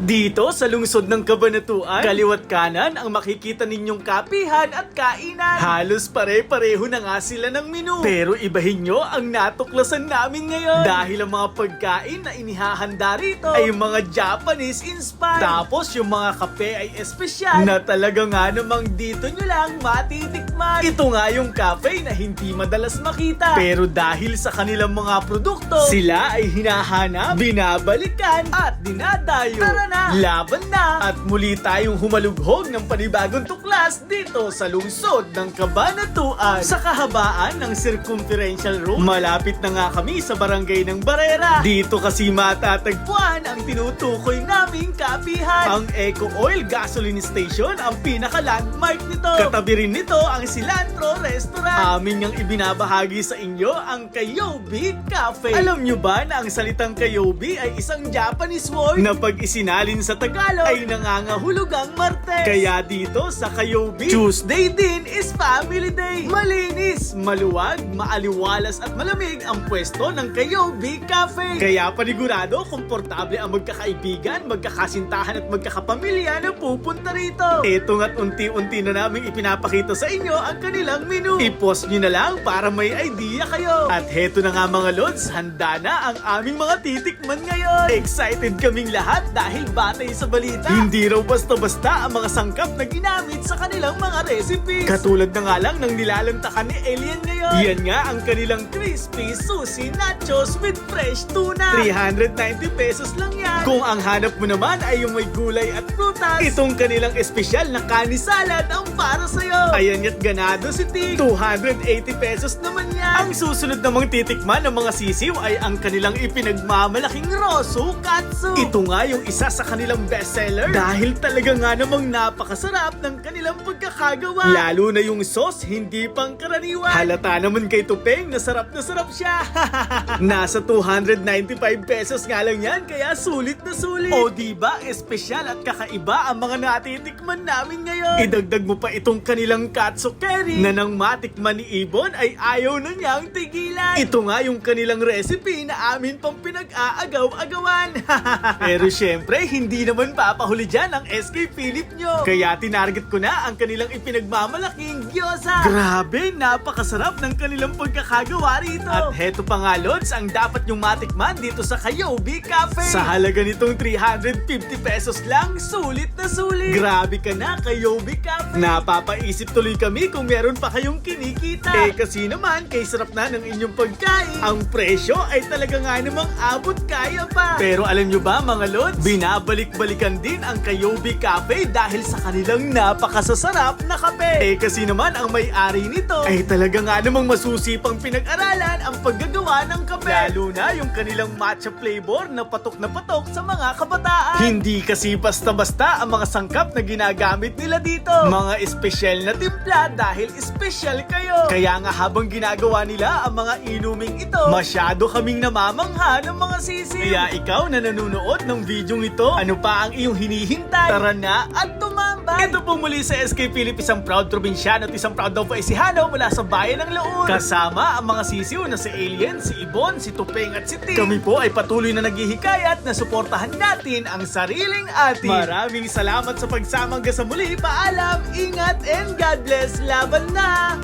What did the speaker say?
Dito sa lungsod ng Kabanatuan, kaliwat kanan ang makikita ninyong kapihan at kainan. Halos pare-pareho na nga sila ng menu. Pero ibahin nyo ang natuklasan namin ngayon. Dahil ang mga pagkain na inihahanda rito ay mga Japanese inspired. Tapos yung mga kape ay espesyal na talaga nga namang dito nyo lang matitikman. Ito nga yung cafe na hindi madalas makita. Pero dahil sa kanilang mga produkto, sila ay hinahanap, binabalikan at dinadayo. Tara na! Laban na! At muli tayong humalughog ng panibagong tuklas dito sa lungsod ng Cabanatuan. Sa kahabaan ng circumferential road, malapit na nga kami sa barangay ng Barera. Dito kasi matatagpuan ang tinutukoy naming kapihan. Ang Eco Oil Gasoline Station ang pinaka-landmark nito. Katabi rin nito ang Cilantro Restaurant. Amin niyang ibinabahagi sa inyo ang Kayobi Cafe. Alam niyo ba na ang salitang Kayobi ay isang Japanese word na pag isinalin sa Tagalog ay nangangahulugang Martes. Kaya dito sa Kayobi, Tuesday din is Family Day. Malinis, maluwag, maaliwalas at malamig ang pwesto ng Kayobi Cafe. Kaya panigurado, komportable ang magkakaibigan, magkakasintahan at magkakapamilya na pupunta rito. Ito nga't unti-unti na namin ipinapakita sa inyo ang kanilang menu. I-post nyo na lang para may idea kayo. At heto na nga mga lods, handa na ang aming mga titikman ngayon. Excited kaming lahat dahil batay sa balita. Hindi raw basta-basta ang mga sangkap na ginamit sa kanilang mga recipes. Katulad na nga lang ng nilalantakan ni Alien ngayon. Yan nga ang kanilang crispy sushi nachos with fresh tuna. 390 pesos lang. Kung ang hanap mo naman ay yung may gulay at prutas, itong kanilang espesyal na kani salad ang para sa'yo. Ayan ya't ganado si Tik. 280 pesos naman yan. Ang susunod namang titikman ng mga sisiw ay ang kanilang ipinagmamalaking Rosu Katsu. Ito nga yung isa sa kanilang bestseller dahil talaga nga namang napakasarap ng kanilang pagkakagawa. Lalo na yung sauce, hindi pang karaniwan. Halata naman kay Tupeng na sarap na sarap siya. Nasa 295 pesos nga lang yan, kaya sulit na sulit. O di ba, espesyal at kakaiba ang mga natitikman namin ngayon. Idagdag mo pa itong kanilang katsu curry na nang matikman ni Ibon ay ayaw na niyang tigilan. Ito nga yung kanilang recipe na amin pang pinag-aagaw-agawan. Pero syempre, hindi naman papahuli dyan ang SK Philip nyo. Kaya tinarget ko na ang kanilang ipinagmamalaking gyoza. Grabe, napakasarap ng kanilang pagkakagawa rito. At heto pa nga, Lods, ang dapat nyong matikman dito sa Kayobi Cafe. Sa halaga nitong 350 pesos lang, sulit na sulit. Grabe ka na, Kayobi Cafe. Napapaisip tuloy kami kung meron pa kayong kinikita. Eh kasi naman, kay sarap na ng inyong pagkain, ang presyo ay talaga nga namang abot kaya pa. Pero alam nyo ba mga Lods, binabalik-balikan din ang Kayobi Cafe dahil sa kanilang napakasasarap na kape. Eh kasi naman ang may-ari nito ay talaga nga namang masusipang pinag-aralan ang paggagawa ng kape. Lalo na yung kanilang matcha flavor na patok na patok sa mga kabataan. Hindi kasi basta-basta ang mga sangkap na ginagamit nila dito. Mga espesyal na timpla dahil espesyal kayo. Kaya nga habang ginagawa nila ang mga inuming ito, masyado kaming namamangha ng mga sisi. Kaya ikaw na nanonood ng video ito, ano pa ang iyong hinihintay? Tara na at tumambay! Ito po muli sa SK Philip, isang proud probinsyano at isang proud daw po Isihano mula sa bayan ng Laon. Kasama ang mga sisiw na si Alien, si Ibon, si Tupeng at si Tim. Kami po ay patuloy na naghihikayat na suportahan natin ang sariling atin. Maraming salamat sa pagsamang sa muli. Paalam, ingat, and God bless. Laban na!